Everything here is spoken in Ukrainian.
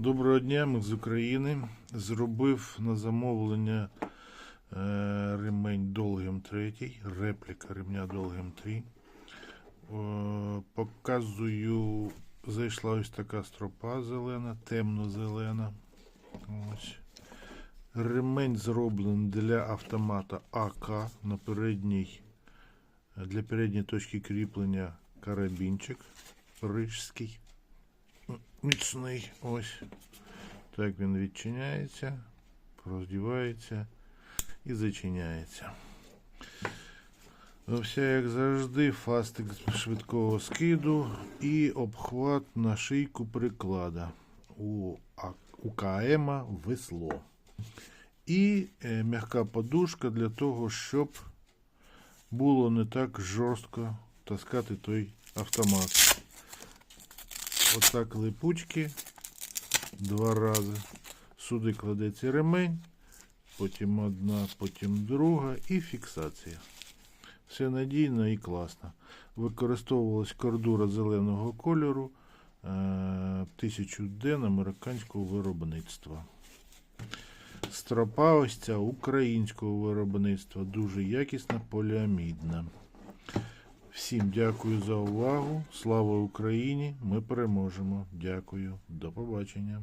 Доброго дня, ми з України. Зробив на замовлення е, ремень Долгим 3, репліка ремня Долгим 3. Е, показую, зайшла ось така стропа зелена, темно-зелена. Ось. Ремень зроблений для автомата АК на передній, для передньої точки кріплення карабінчик рижський міцний. Ось. Так він відчиняється, роздівається і зачиняється. Все, як завжди, фастик швидкого скиду і обхват на шийку приклада у КМ весло. І е, м'яка подушка для того, щоб було не так жорстко таскати той автомат. Отак липучки два рази. Сюди кладеться ремень, потім одна, потім друга і фіксація. Все надійно і класно. Використовувалась кордура зеленого кольору е, 1000D американського виробництва. Стропа ось ця українського виробництва, дуже якісна, поліамідна. Всім дякую за увагу. Слава Україні! Ми переможемо. Дякую. До побачення.